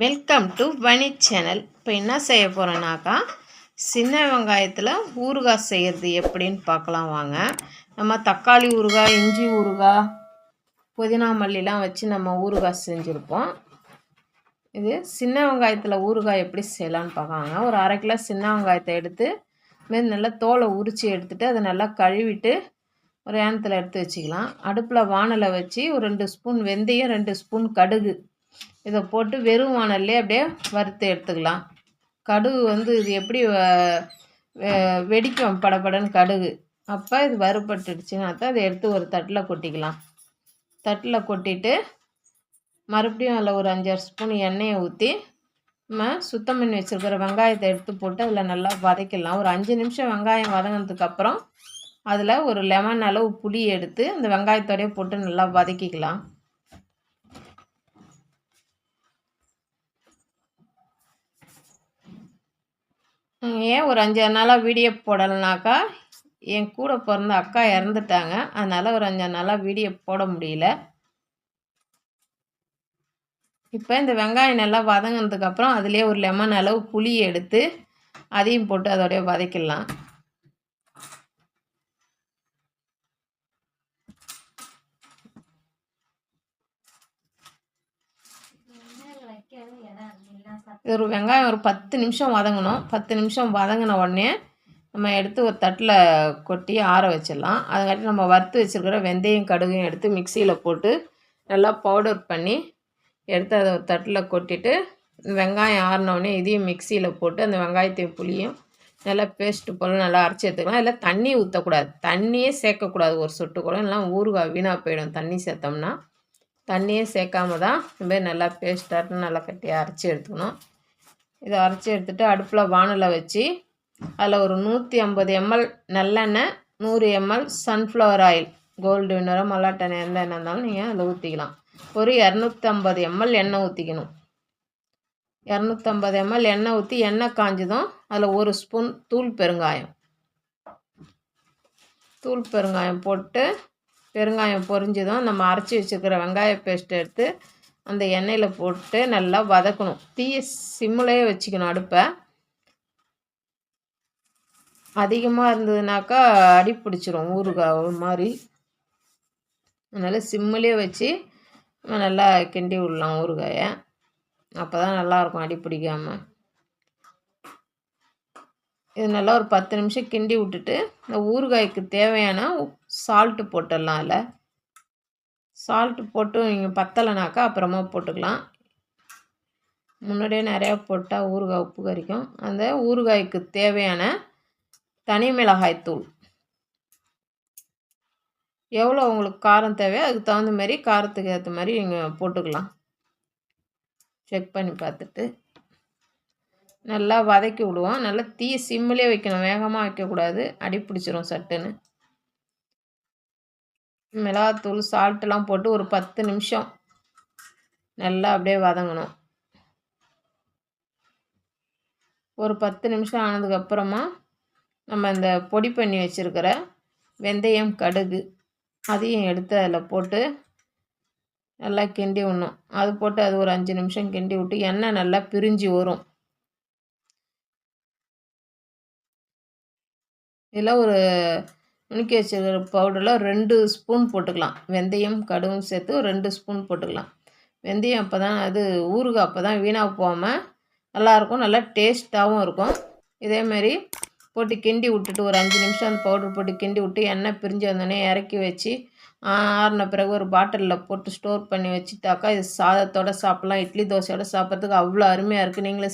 Welcome to Vanni channel இப்போ என்ன செய்ய போகிறோன்னாக்கா சின்ன வெங்காயத்தில் ஊறுகாய் செய்கிறது எப்படின்னு பார்க்கலாம் வாங்க. நம்ம தக்காளி ஊறுகாய் இஞ்சி ஊறுகாய் புதினா மல்லிலாம் வச்சு நம்ம ஊறுகாய் செஞ்சுருப்போம். இது சின்ன வெங்காயத்தில் ஊறுகாய் எப்படி செய்யலான்னு பார்க்கலாங்க ஒரு அரை கிலோ சின்ன வெங்காயத்தை எடுத்து மாரி நல்லா தோலை உரித்து எடுத்துகிட்டு அதை நல்லா கழுவிட்டு ஒரு ஏனத்தில் எடுத்து வச்சுக்கலாம். அடுப்பில் வானலை வச்சு ஒரு ரெண்டு ஸ்பூன் வெந்தயம் ரெண்டு ஸ்பூன் கடுகு இதை போட்டு வெறும் வானல்லே அப்படியே வறுத்து எடுத்துக்கலாம். கடுகு வந்து இது எப்படி வெடிக்கும்? படப்படன்னு கடுகு. அப்போ இது வறுபட்டுடுச்சுன்னா தான் அதை எடுத்து ஒரு தட்டில் கொட்டிக்கலாம். தட்டில் கொட்டிட்டு மறுபடியும் அதில் ஒரு அஞ்சாறு ஸ்பூன் எண்ணெயை ஊற்றி நம்ம சுத்தம் பண்ணி வச்சுருக்கிற வெங்காயத்தை எடுத்து போட்டு அதில் நல்லா வதக்கிடலாம். ஒரு அஞ்சு நிமிஷம் வெங்காயம் வதங்கினதுக்கப்புறம் அதில் ஒரு லெமன் அளவு புளி எடுத்து அந்த வெங்காயத்தோடைய போட்டு நல்லா வதக்கிக்கலாம். ஏன் ஒரு அஞ்சாறு நாளாக வீடியோ போடலைனாக்கா என் கூட பிறந்த அக்கா இறந்துட்டாங்க. அதனால் ஒரு அஞ்சாறு நாளாக வீடியோ போட முடியல. இப்போ இந்த வெங்காயம் நல்லா வதங்கினதுக்கப்புறம் அதிலே ஒரு லெமன் அளவு புளி எடுத்து அதையும் போட்டு அதோடய வதக்கிடலாம். ஒரு வெங்காயம் ஒரு பத்து நிமிஷம் வதங்கணும். பத்து நிமிஷம் வதங்கின உடனே நம்ம எடுத்து ஒரு தட்டில் கொட்டி ஆற வச்சிடலாம். அதுக்காட்டி நம்ம வறுத்து வச்சுருக்கிற வெந்தயம் கடுகையும் எடுத்து மிக்சியில் போட்டு நல்லா பவுடர் பண்ணி எடுத்து அதை ஒரு தட்டில் கொட்டிட்டு வெங்காயம் ஆறினோடனே இதையும் மிக்சியில் போட்டு அந்த வெங்காயத்தையும் புளியும் நல்லா பேஸ்ட்டு போல் நல்லா அரைச்சி எடுத்துக்கலாம். இல்லை தண்ணி ஊற்றக்கூடாது தண்ணியே சேர்க்கக்கூடாது. ஒரு சொட்டு கூட. எல்லாம் ஊறுகாய் வீணாக போயிடும். தண்ணி சேர்த்தோம்னா தண்ணியே சேர்க்காம தான் இந்த மாதிரி நல்லா பேஸ்ட்டாக நல்லா கட்டியாக அரைச்சி எடுத்துக்கணும். இதை அரைச்சி எடுத்துகிட்டு அடுப்பில் வானலை வச்சு அதில் ஒரு நூற்றி ஐம்பது எம்எல் நல்லெண்ணெய் நூறு ml sunflower oil Gold Winner மல்லாட்டெண்ணெய் எந்த எண்ணெய் இருந்தாலும் நீங்கள் அதில் ஊற்றிக்கலாம் ஒரு இரநூத்தம்பது எம்எல் எண்ணெய் ஊற்றிக்கணும் இரநூத்தம்பது எம்எல் எண்ணெய் ஊற்றி எண்ணெய் காஞ்சதும் அதில் ஒரு ஸ்பூன் தூள் பெருங்காயம். தூள் பெருங்காயம் போட்டு பெருங்காயம் பொரிஞ்சதும் நம்ம அரைச்சி வச்சுருக்கிற வெங்காய பேஸ்ட் எடுத்து அந்த எண்ணெயில் போட்டு நல்லா வதக்கணும். தீய சிம்மிலேயே வச்சுக்கணும் அடுப்பை. அதிகமாக இருந்ததுனாக்கா அடி பிடிச்சிரும் ஊறுகாய் ஒரு மாதிரி. அதனால் சிம்மிலே வச்சு நல்லா கிண்டி விடலாம் ஊறுகாயை. அப்போ தான் நல்லாயிருக்கும் அடி பிடிக்காமல் இது நல்லா ஒரு பத்து நிமிஷம் கிண்டி விட்டுட்டு இந்த ஊறுகாய்க்கு தேவையான சால்ட்டு போட்டுடலாம் அதில். சால்ட்டு போட்டு இங்கே பத்தலைனாக்கா அப்புறமா போட்டுக்கலாம். முன்னாடியே நிறையா போட்டால் ஊறுகாய் உப்பு கறிக்கும் அந்த ஊறுகாய்க்கு தேவையான தனி மிளகாய் தூள். எவ்வளோ உங்களுக்கு காரம் தேவையோ அதுக்கு தகுந்த மாதிரி காரத்துக்கு ஏற்ற மாதிரி நீங்கள் போட்டுக்கலாம். செக் பண்ணி பார்த்துட்டு. நல்லா வதக்கி விடுவோம். நல்லா தீ சிம்மிலே வைக்கணும். வேகமாக வைக்கக்கூடாது. அடி பிடிச்சிரும் சட்டுன்னு. மிளகாத்தூள் சால்ட்டெல்லாம் போட்டு ஒரு பத்து நிமிஷம் நல்லா அப்படியே வதங்கணும். ஒரு பத்து நிமிஷம் ஆனதுக்கப்புறமா நம்ம இந்த பொடி பண்ணி வச்சுருக்கிற வெந்தயம் கடுகு அதையும் எடுத்து அதில் போட்டு நல்லா கிண்டி விடணும். அது போட்டு அது ஒரு அஞ்சு நிமிஷம் கிண்டி விட்டு எண்ணெய் நல்லா பிரிஞ்சு வரும். இதில் ஒரு நுணுக்கி வச்சுருக்கிற பவுடரில் ரெண்டு ஸ்பூன் போட்டுக்கலாம். வெந்தயம் கடுகும் சேர்த்து ரெண்டு ஸ்பூன் போட்டுக்கலாம். வெந்தயம் அப்போ தான் அது ஊறுகாய் அப்போ தான் வீணாக போகாமல் நல்லாயிருக்கும். நல்லா டேஸ்ட்டாகவும் இருக்கும். இதேமாரி போட்டு கிண்டி விட்டுட்டு ஒரு அஞ்சு நிமிஷம் அந்த பவுடர் போட்டு கிண்டி விட்டு எண்ணெய் பிரிஞ்சு வந்தோடனே இறக்கி வச்சு ஆறின பிறகு ஒரு பாட்டிலில் போட்டு ஸ்டோர் பண்ணி வச்சுட்டாக்கா இது சாதத்தோடு சாப்பிட்லாம். இட்லி தோசையோடு சாப்பிட்றதுக்கு அவ்வளோ அருமையாக இருக்குது நீங்களே